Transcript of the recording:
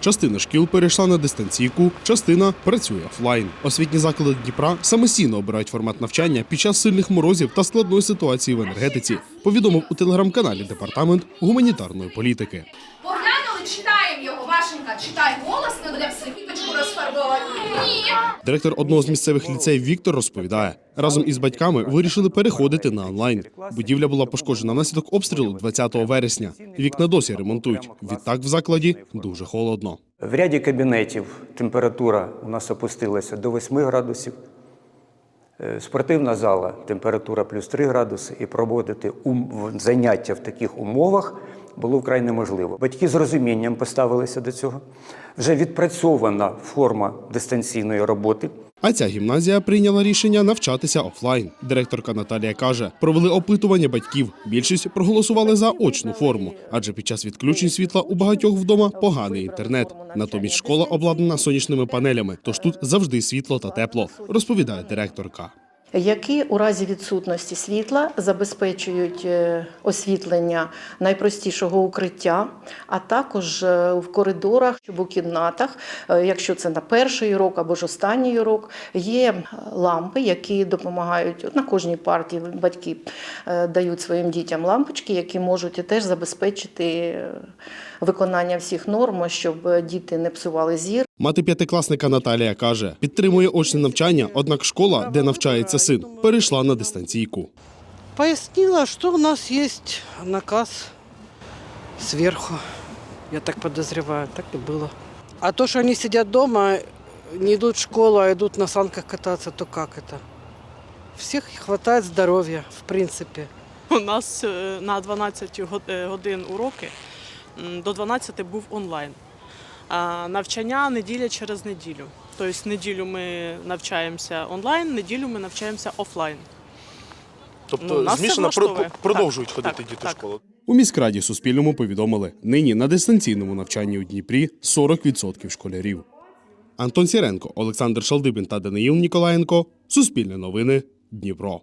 Частина шкіл перейшла на дистанційку, частина працює офлайн. Освітні заклади Дніпра самостійно обирають формат навчання під час сильних морозів та складної ситуації в енергетиці. Повідомив у телеграм-каналі департамент гуманітарної політики. Читаємо його. Вашенька, читай голосно для психічку розфарбовані. Ні. Директор одного з місцевих ліцеїв Віктор розповідає, разом із батьками вирішили переходити на онлайн. Будівля була пошкоджена внаслідок обстрілу 20 вересня. Вікна досі ремонтують. Відтак в закладі дуже холодно. В ряді кабінетів температура у нас опустилася до 8 градусів. Е, Спортивна зала температура плюс 3 градуси, і проводити ум- заняття в таких умовах було вкрай неможливо. Батьки з розумінням поставилися до цього. Вже відпрацьована форма дистанційної роботи. А ця гімназія прийняла рішення навчатися офлайн. Директорка Наталія каже, провели опитування батьків. Більшість проголосували за очну форму, адже під час відключень світла у багатьох вдома поганий інтернет. Натомість школа обладнана сонячними панелями, тож тут завжди світло та тепло, розповідає директорка. Які у разі відсутності світла забезпечують е, освітлення найпростішого укриття, а також е, в коридорах, щоб у кімнатах, е, якщо це на перший урок або ж останній урок, є лампи, які допомагають на кожній партії. Батьки дають своїм дітям лампочки, які можуть теж забезпечити виконання всіх норм, щоб діти не псували зір. Мати п'ятикласника Наталія каже, підтримує очне навчання, однак школа, де навчається син, перейшла на дистанційку. Пояснила, что у нас есть наказ сверху. Я так подозреваю, так и было. А то, что они сидят дома, не идут в школу, а идут на санках кататься, то как это? Всех хватает здоровья, в принципе. У нас е, на 12 е, годин уроки, до 12 був онлайн. А навчання неділя через неділю. Тобто неділю ми навчаємося онлайн, неділю ми навчаємося офлайн. Тобто Ну, змішано про- продовжують Так, ходити так, діти так. в школу. У міськраді Суспільному повідомили, нині на дистанційному навчанні у Дніпрі 40% школярів. Антон Сіренко, Олександр Шалдибін та Даниїл Ніколаєнко. Суспільне новини. Дніпро.